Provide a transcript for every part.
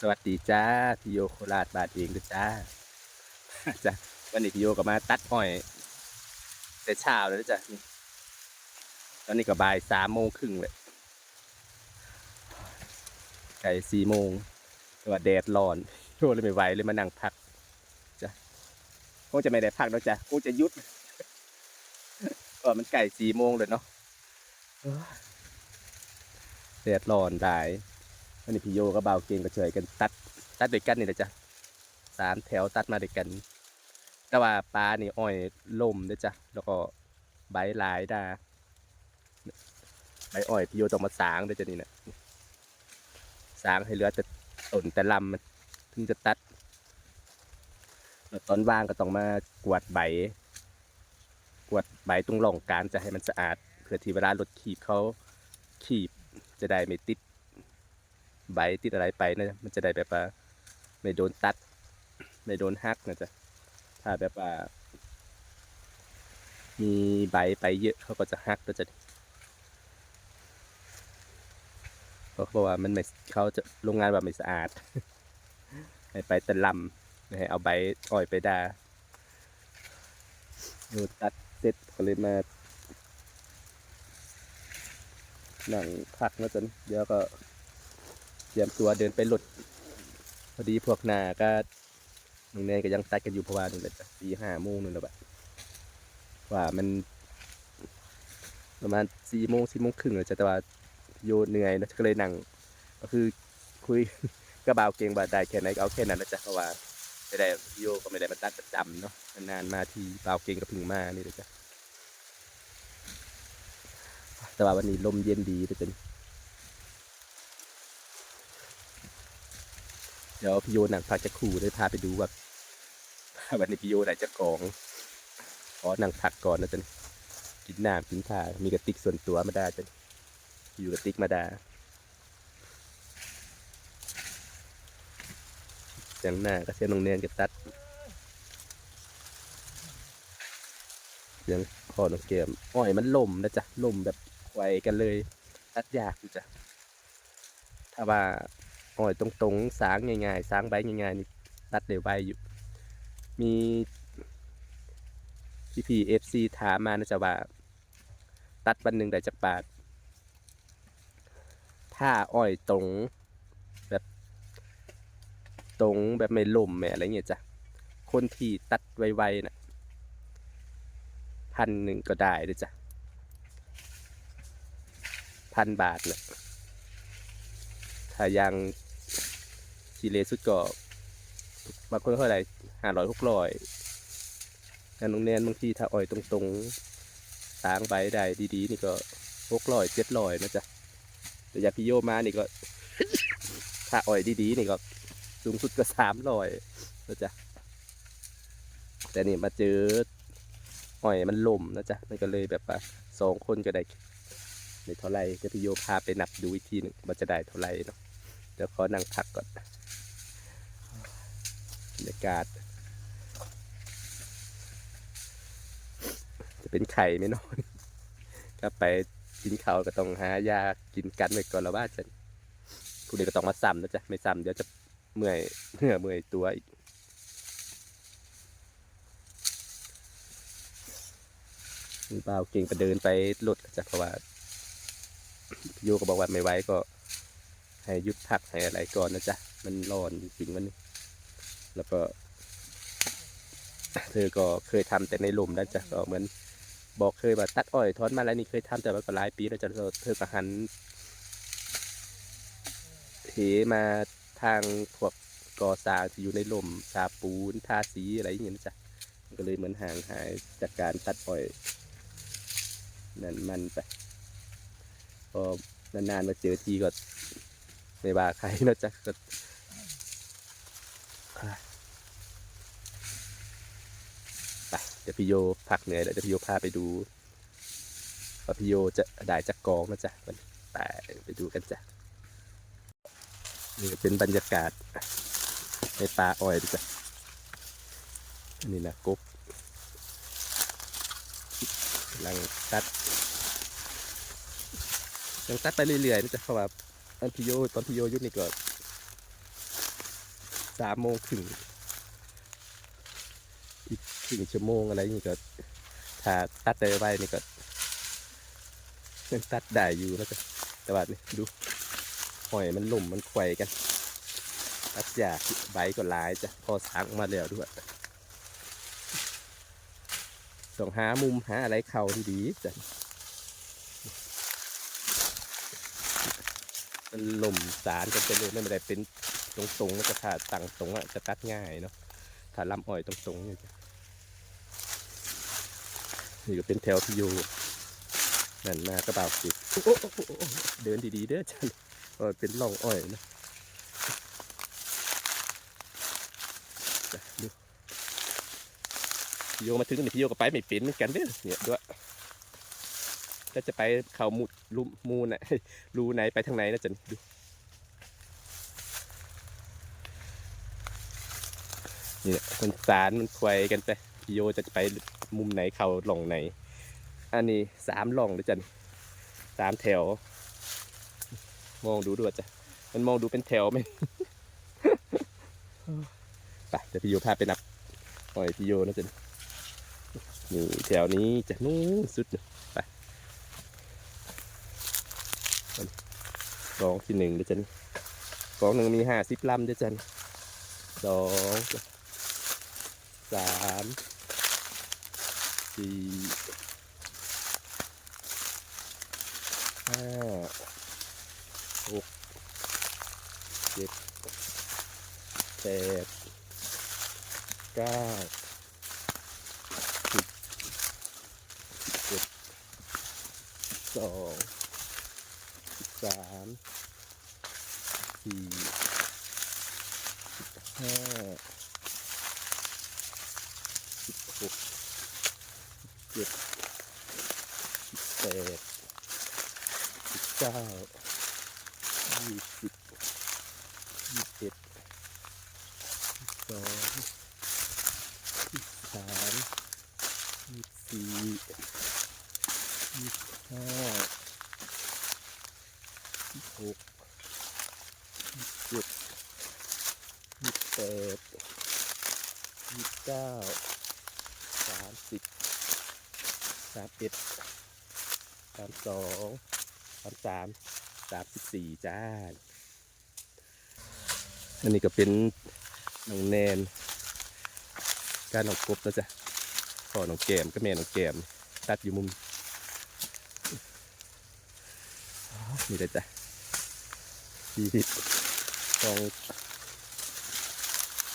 สวัสดีจ้าพี่โยโคราชบาทเองด้วยจ้าจ้ะวันนี้พี่โยก็มาตัดอ้อยแต่เช้าเลยนะจ้ะตอนนี้ก็บ่ายสามโมงครึ่งเลยไก่สี่โมงแต่ว่าแดดร้อนโยเลยไม่ไหวเลยมานั่งพักจ้ะคงจะไม่ได้พักแล้วจ้ะคงจะยุดก็มันไก่สี่โมงเลยเนาะแดดร้อนได้ วันนี้พี่โยก็เบาเก่งก็ช่วยกันตัด ตัดด้วยกันนี่แหละจ้ะสามแถวตัดมาด้วยกัน แต่ว่าปลานี่อ้อยล่มด้วยจ้ะแล้วก็ใบหลายดาใบอ้อยพี่โยต้องมาสางด้วยจ้ะนี่นะสางให้เหลือแต่ต้นแต่ลำมันถึงจะตัดตอนว่างก็ต้องมากวาดใบกวาดใบตรงร่องกลางจะให้มันสะอาดเพื่อที่เวลารถขีบเขาขีบจะได้ไม่ติด ใบติดอะไรไปนะมันจะได้แบบว่าไม่โดนตัด ไม่โดนหักนะจ๊ะถ้าแบบว่า มีใบไปเยอะเขาก็จะหักก็จะเพราะเขาบอกว่ามันไม่เขาจะโรงงานแบบไม่สะอาดให้ไปต่ลำให้เอาใบอ้อยไปดาโดนตัดเสร็จก็เลยมาหนังพักนะจ๊ะเดี๋ยวก็ รียมตัวเดินไปหลุดพอดีพวกนาก็น้องเนยก็ยังตัดกันอยู่เพราะว่านี่แหละตีห้าโมงนึงแล้วแบบว่ามันประมาณสี่โมงสี่โมงครึ่งเลยจะแต่ว่าโยเหนื่อยนะก็เลยนั่งก็คือคุยกระบ่าวเก่งบาได้แค่ไหนก็เอาแค่นั้นนะจ๊ะเพราะว่าไม่ได้โยก็ไม่ได้มาตัดประจำเนาะนานมาทีบ่าวเก่งก็พึ่งมานี่เลยจ้ะแต่ว่าวันนี้ลมเย็นดีเลยจ้ะ เดี๋ยวพี่โยหนังพักจะคู่ได้พาไปดูว่าวันนี้พี่โยไหนจะกองขอหนังพักก่อนนะจ๊ะกินน้ำกินผ้ามีกระติกส่วนตัวมาได้จ๊ะอยู่กระติกมาได้จังหน้าก็เส้นนงเนียนกับตัดยังคอน้องเกมอ้อยมันล่มนะจ๊ะล่มแบบไวกันเลย ตัดยากอยู่จ้ะถ้าว่า อ้อยตรงๆสางง่ายๆสางใบง่ายๆนี่ตัดเร็วใบอยู่ มีพี่พีเอฟซีถามมานะจ๊ะว่า ตัดวันหนึ่งได้จากบาทถ้าอ้อยตรงแบบตรงแบบไม่ล่มไม่อะไรเงี้ยจ้ะคนที่ตัดไวๆน่ะพันหนึ่งก็ได้ด้วยจ้ะพันบาทเนะถ้ายังีเลสุดก็บางคนเท่าไหร่ห้าร้อยหกร้อยงานโรงเรียนบางทีถ้าอ่อยตรงๆสร้างใบได้ดีๆ นี่ก็หกร้อยเจ็ดร้อยนะจ๊ะแต่ยาพี่โยมานี่ก็ ถ้าอ่อยดีๆ นี่ก็สูงสุดก็สามร้อยนะจ๊ะแต่นี่มาเจออ่อยมันล่มนะจ๊ะมันก็เลยแบบว่าสองคนก็ได้ในเท่าไรจะพี่โยพาไปนับดูอีกทีหนึ่งว่าจะได้เท่าไรเนาะเดี๋ยวขอนั่งพักก่อน รยากาศ จะเป็นไข่ไหม่นอนถ้าไปกินข้าวก็ต้องหายากินกันไว้ก่อนแล้วว่าจะผู้ใดก็ต้องมาซ้ำนะจ๊ะไม่ซ้ำเดี๋ยวจะเมื่อยเมื่อเมื่อยตัวอีกมีเปล่าเก่งไปเดินไปหลุดจ้ะเพราะว่าโยก็บอกว่าไม่ไหวก็ ให้หยุดพักให้อะไรก่อนนะจ๊ะ มันร้อนจริงๆมันนี่ แล้วก็เธอก็เคยทำแต่ในหลุมนะจ๊ะก็เหมือนบอกเคยว่าตัดอ้อยถอนมาแล้วนี่เคยทำแต่ว่าก็หลายปีแล้วจ้ะเธอก็หันเหมาทางพวกก่อสร้างที่อยู่ในหลุมชาปูนทาสีอะไรอย่างเงี้ยนะจ๊ะก็เลยเหมือนห่างหายจากการตัดอ้อยนั่นมันไปพอนานๆมาเจอทีก็ไม่ว่าใครนะจ๊ะก็ไปเดี๋ยวพี่โยพักเหนื่อยแล้วเดี๋ยวพี่โยพาไปดูว่าพี่โยจะได้จากกองนะจ๊ะมันไปไปดูกันจ้ะนี่เป็นบรรยากาศในป่าอ้อยจ้ะนนี่นะกบกำลังตัดยังตัดไปเรื่อยๆนะจ๊ะเพราะว่าตอนพี่โยตอนพี่โยยุดนี่ก็สามโมงครึ่ง อีกครึ่งชั่วโมงอะไรนี่ก็ถ้าตัดได้ไวนี่ก็ยังตัดได้อยู่นะจ๊ะแต่ว่านี่ดูหอยมันหล่มมันไขว่กันตัดยากใบก็หลายจ้ะพอสางมาแล้วด้วยต้องหามุมหาอะไรเข้าที่ดีจ้ะมันหล่มสารกันไปเลยไม่ได้เป็นตรงๆนะจะถ้าตั้งตรงอะจะตัดง่ายเนาะ ถ้าลำอ้อยตรงๆนี่จะนี่ก็เป็นแถวพิโยนั่นมากระเป๋าสิเดินดีๆเด้อจันเออเป็นร่องอ้อยนะดูพิโยมาถึงนี่พิโยก็ไปไม่เป็นเหมือนกันเด้อเนี่ยด้วยถ้าจะไปเขามุดรูมูนน่ะรูไหนไปทางไหนนะจันดู นี่แหละมันสารมันควายกันไปพิโยจะไปมุมไหนเขาหล่องไหน อันนี้สามหล่องเลยจันสามแถว มองดูด้วยจ้ะมันมองดูเป็นแถวไหมไปเดี๋ยวพี่โยพาไปนับหอยพี่โยนะจ๊ะนี่แถวนี้จะนู้นสุดไปกองที่หนึ่งเดี๋ยวจันกองหนึ่งมีห้าสิบลำเดี๋ยวจันสอง สามสี่ห้าหกเจ็ดแปดเก้าสิบสิบเอ็ดสองสิบสามสี่สิบห้าสิบหกสิบ เจ็ดสิบแปดสิบเก้ายี่สิบยี่สิบเอ็ดยี่สองยี่สามยี่สี่ยี่ห้ายี่หกยี่สิบเจ็ดยี่แปดยี่เก้าสามสิบ สามเอ็ดสามสองสามสามสามสิบสี่จ้า อันนี้ก็เป็นน้องแนน การน้องกบแล้วจ้ะพ่อน้องแกมก็แม่น้องแกมตัดอยู่มุมนี่เลยจ้ะชีวิตของ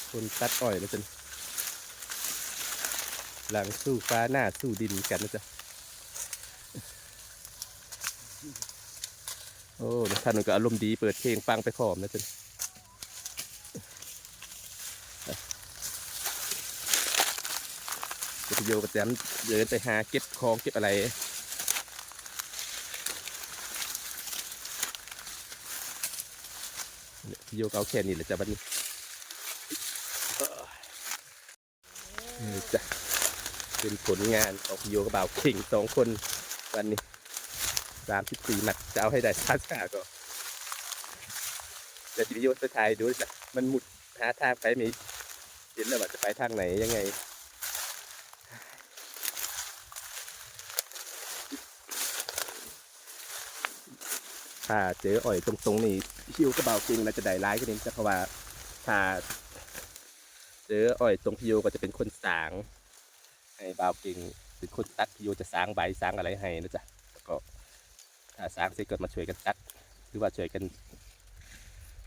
คนตัดอ้อยแล้วจ้ะหลังสู้ฟ้าหน้าสู้ดินกันนะจ๊ะ โอ้ท่านนก็อารมณ์ดีเปิดเพลงฟังไปพร้อมนะจ๊ะโยกับแจมเดินไปหาเก็บของเก็บอะไรเนี่ยพี่โยกเอาแค่นี้แหละจ้ะวันนี้นี่จ้ะเป็นผลงานของโยกับบ่าเข่งสองคนวันนี้ สามสิบสี่หมัดจะเอาให้ได้ช้าช้าๆก็เดี๋ยวจะวิดีโอสุดท้ายดูจ้ะมันหมุดหาทางไปไม่เห็นแล้วว่าจะไปทางไหนยังไงถ้าเจออ่อยตรงๆนี่ฮิวก็เบาจริงเราจะได้ร้ายกันเองจะเพราะว่าถ้าเจออ่อยตรงพิโยก็จะเป็นคนสางให้เบาจริงเป็นคนตัดพิโยจะสางใบสางอะไรให้นะจ๊ะ แล้วก็ถ้าสร้างเสร็จก็มาช่วยกันตัด หรือว่าช่วยกัน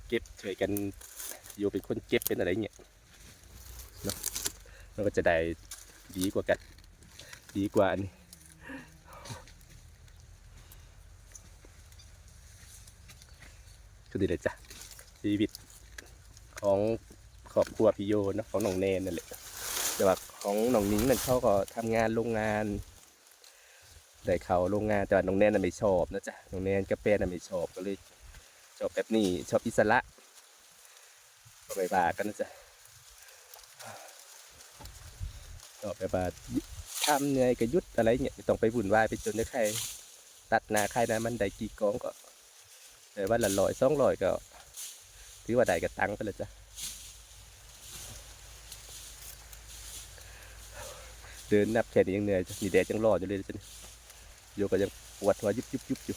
เก็บช่วยกันอยู่เป็นคนเก็บเป็นอะไรเงี้ยเนาะมันก็จะได้ดีกว่ากันดีกว่าอันนี้ก็ดีเลยจ้ะชีวิตของครอบครัวพี่โยเนอะของน้องเนนนั่นแหละแต่ว่าของน้องนิ้งนั่นเขาก็ทำงานโรงงาน ได้เขาโรงงานแต่ว่าน้องแนนไม่ชอบนะจ๊ะน้องแนนกาแฟนไม่ชอบก็เลยชอบแบบนี้ชอบอิสระก็ไปบากันนะจ๊ะชอบแบบว่าทำเนื่อยก็ยุดอะไรเนี่ยต้องไปบุ่นวายไปจนได้ใคร ตัดนาใครนะมันได้กี่กองก็แต่ว่าละลอยสองลอยก็ถือว่าได้กระตังไปเลยจ้ะเดินนับแค่นี้ยังเหนื่อยมีแดดยังร้อนอยู่เลยจ้ะ โยก็ยังปวดหัวยุบยุบยุบอยู่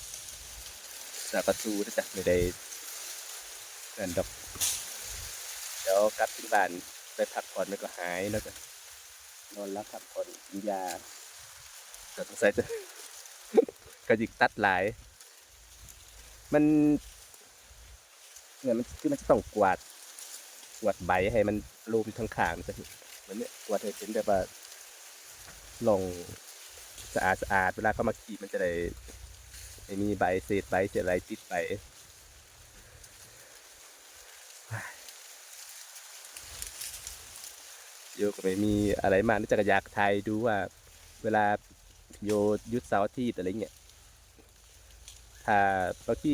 แต่ก็สู้นะจ๊ะไม่ได้นั่นดอกเดี๋ยวกลับถึงบ้านไปพักผ่อนมันก็หายแล้วก็นอนรับพักผ่อนกินยาแต่สงสัยจะกระยิกตัดหลาย มันเนี่ยมันคือมันจะต้องกวาดกวาดใบให้มันรูมทั้งขางจะเหมือนเนี่ยกวาดให้เป็นแบบว่าลง สะอาดสะอาดเวลาเข้ามาขี่มันจะได้ไม่มีใบเศษใบเศษอะไรติดไปโยก็ไม่มีอะไรมากนอกจากอยากถ่ายดูว่า เวลาโยยุดเสาร์อาทิตย์อะไรเงี้ยถ้าบางที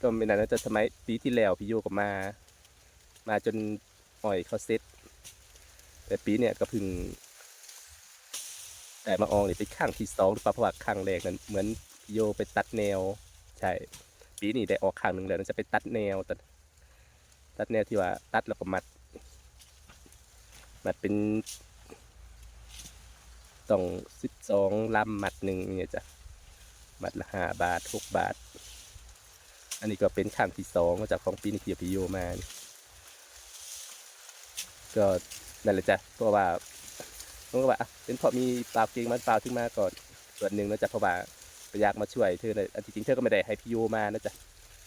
ก็ไม่นานนะจะสมัยปีที่แล้วพี่โยก็มา มาจนอ่อยเขาเซ็ตแต่ปีเนี่ยก็พึ่ง แต่มาอองนี่เป็นข้างที่สองหรือเปล่าเพราะว่าข้างแรกนั้นเหมือนโยไปตัดแนว ใช่ ปีนี้ได้ออกข้างหนึ่งแล้วนะจะไปตัดแนวตัดตัดแนวที่ว่าตัดแล้วก็มัด มัดเป็นต้องสิบสองลำมัดหนึ่งเนี่ยจ้ะมัดละห้าบาทหกบาท อันนี้ก็เป็นข้างที่สองมาจากของปีนิเคียพิโยมา ก็นั่นแหละจ้ะเพราะว่า ผมก็ว่าอะเป็นเพราะมีปลาเก่งมันปลาขึ้นมาก่อนส่วนหนึ่งนะจ๊ะเพราะว่าอยากมาช่วยเธอเลยอันที่จริงเธอก็ไม่ได้ให้พิโยมานะจ๊ะ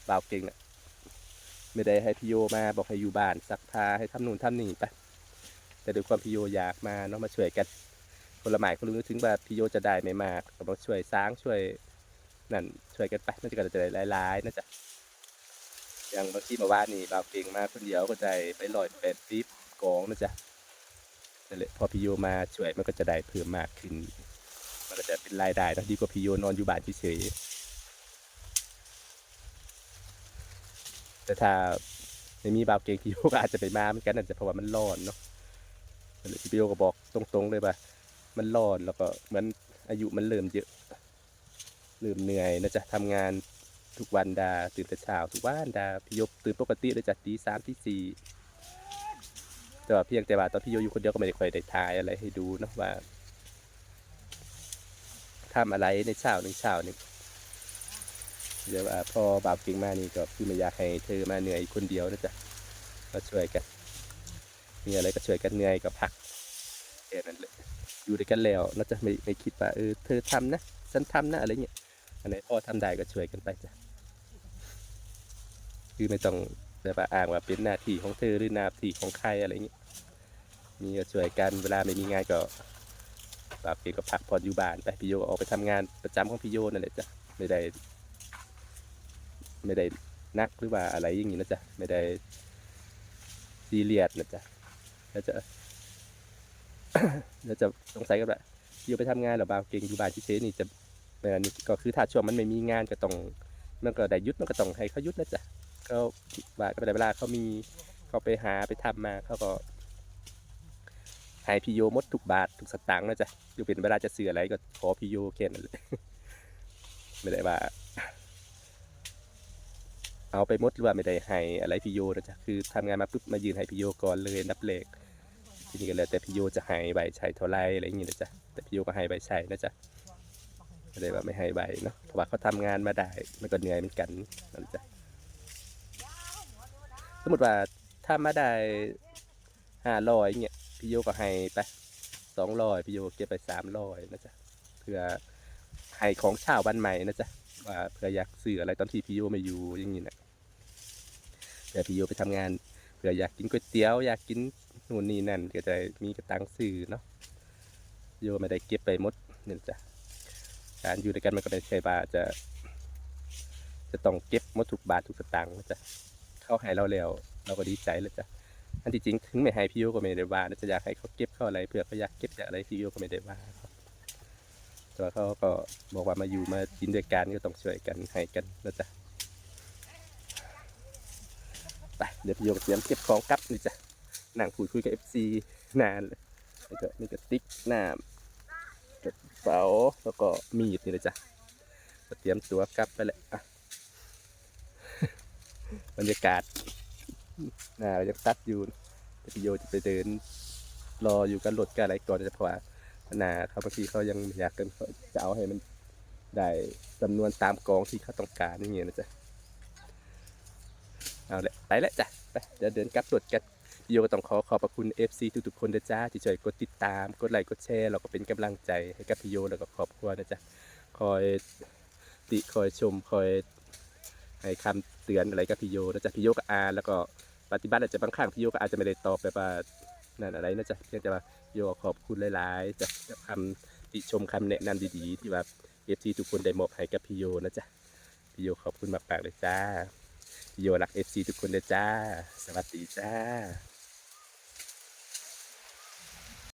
ปลาเก่งน่ะไม่ได้ให้พิโยมาบอกให้อยู่บ้านซักผ้าให้ทำนู่นทำนี่ไปแต่ด้วยความพิโยอยากมาเนาะมาช่วยกันคนละหมายคนรู้ถึงว่าพี่โยจะได้ไม่มากก็มาช่วยสร้างช่วยนั่นช่วยกันไปน่าจะก็จะได้หลายๆนะจ๊ะอย่างบางทีมาว่านี่บาวเก่งมากคนเดียวก็ได้ไปลอยแปดปีบกองนะจ๊ะ นั่นแหละพอพี่โยมาช่วยมันก็จะได้เพิ่มมากขึ้น มันก็จะเป็นรายได้นะดีกว่าพี่โยนอนอยู่บ้านเฉยๆแต่ถ้าไม่มีบาวเก่งพี่โยก็อาจจะไปมาเหมือนกันอาจจะเพราะว่ามันร้อนเนาะนั่นแหละพี่โยก็บอกตรงๆเลยว่ามันร้อนแล้วก็เหมือนอายุมันเริ่มเยอะเริ่มเหนื่อยนะจ๊ะทำงานทุกวันดาตื่นแต่เช้าทุกวันดาพี่ยบตื่นปกติเลยจ้ะตีสามตีสี่ แต่ว่าเพียงแต่ว่าตอนพี่โยอยู่คนเดียวก็ไม่ได้ค่อยได้ทายอะไรให้ดูเนาะว่าทำอะไรในเช้าหนึ่งเช้านึ่งเดี๋ยวว่าพอบาปเก่งมากนี่ก็คือไม่อยากให้เธอมาเหนื่อยคนเดียวนะจ๊ะมาช่วยกันมีอะไรก็ช่วยกันเหนื่อยก็พักแค่นั้นเลยอยู่ด้วยกันแล้วเราจะไม่ไม่คิดว่าเออเธอทำนะฉันทำนะอะไรเงี้ยอันไหนพ่อทำได้ก็ช่วยกันไปจ้ะคือไม่ต้อง แบบว่าอ้างว่าเป็นหน้าที่ของเธอหรือหน้าที่ของใครอะไรเงี้ยมีก็ช่วยกันเวลาไม่มีงานก็แบบเองก็พักผ่อนอยู่บ้านไปพี่โยก็ออกไปทำงานประจำของพี่โยนั่นแหละจ้ะไม่ได้ ไม่ได้นักหรือว่าอะไรอย่างงี้นะจ๊ะไม่ได้ซีเรียสนะจ๊ะแล้วจะแล้วจะสงสัยกันว่าพี่โยไปทำงานหรือเปล่าเก่งอยู่บ้านเฉยๆนี่จะเออนี่ก็คือถ้าช่วงมันไม่มีงานก็ต้องมันก็ได้ยุดมันก็ต้องให้เขายุดนะจ๊ะ ก็ว่าก็ได้เวลาเขามีเขาไปหาไปทำมาเขาก็ให้พี่โยมดทุกบาททุกสตางค์นะจ๊ะอยู่เป็นเวลาจะซื้ออะไรก็ขอพี่โยแค่นั้นเลยไม่ได้ว่า เอาไปมดหรือว่าไม่ได้ให้อะไรพี่โยนะจ๊ะคือทำงานมาปุ๊บมายืนให้พี่โยก่อนเลยอันดับแรกทีนี้ก็แล้วแต่พี่โยจะให้ใบใช้เท่าไรอะไรอย่างงี้นะจ๊ะแต่พี่โยก็ให้ใบใช้นะจ๊ะไม่ได้ว่าไม่ให้ใบเนาะเพราะว่าเขาทำงานมาได้มันก็เหนื่อยเหมือนกันนั่นจ้ะ มมติว่าถ้ามาได้ห้าร้อยเงี้ยพี่โยก็ให้ไปสองร้อยพี่โยเก็บไปสามร้อยนะจ๊ะเพื่อให้ของเช่าวันใหม่นะจ๊ะว่าเพื่ออยากซื้ออะไรตอนที่พี่โยไม่อยู่อย่างงี้นะแต่พี่โยไปทำงานเพื่ออยากกินก๋วยเตี๋ยวอยากกินนู่นนี่นั่นก็จะมีกระตังซื้อเนาะโยไม่ได้เก็บไปหมดเนี่ยจ้ะการอยู่ด้วยกันมันก็ไม่ใช่ว่าจะ จะต้องเก็บหมดทุกบาททุกสตางค์นะจ๊ะ เขาให้เราแล้ว เราก็ดีใจแล้วจ้ะอันที่จริงถึงไม่ให้พี่โยก็ไม่ได้ว่าจะอยากให้เขาเก็บเขาอะไรเผื่อเขาอยากเก็บอยากอะไรพี่โยก็ไม่ได้ว่าครับแต่ว่าเขาก็บอกว่ามาอยู่มากินด้วยกันก็ต้องช่วยกันให้กันนะจ๊ะไปเดี๋ยวพี่โยกเตรียมเก็บของกลับนี่จ้ะนั่งคุยคุยกับเอฟซีนานเลยแล้วก็นี่ก็ติ๊กน้ำกระเป๋าแล้วก็มีดนี่เลยจ้ะเตรียมตัวกลับไปเลยอะ บรรยากาศน่ายังตัดอยู่แต่พี่โยจะไปเดิน รออยู่กันรถกันอะไรก่อนจะพราะว่าหนาเขาบางทีเขายังอยากกันจะเอาให้มันได้จำนวนตามกองที่เขาต้องการนี่เงี้ยนะจ๊ะเอาละไปล้วจ้ะไปเดี๋ยวเดินกลับรถกันพิโยก็ต้องขอขอบพระคุณ FC ทุกๆคนนะจ๊ะที่ช่วยกดติดตาม กดไลค์กดแชร์เราก็เป็นกำลังใจให้กับพี่โยแล้วก็ครอบครัวนะจ๊ะคอยติคอยชมคอยให้คำ เตือนอะไรกับพี่โยนะจ๊ะพี่โยก็อ่านแล้วก็ปฏิบัติอาจจะบางครั้งพี่โยก็อาจจะไม่ได้ตอบแบบว่านั่นอะไรนะจ๊ะเพียงแต่ว่าโยขอบคุณหลายๆจากจากคำติชมคำแนะนำดีๆ ที่ว่าเอฟซีทุกคนได้มอบให้กับพี่โยนะจ๊ะพี่โยขอบคุณมากๆเลยจ้าพี่โยรักเอฟซีทุกคนเลยจ้า สวัสดีจ้า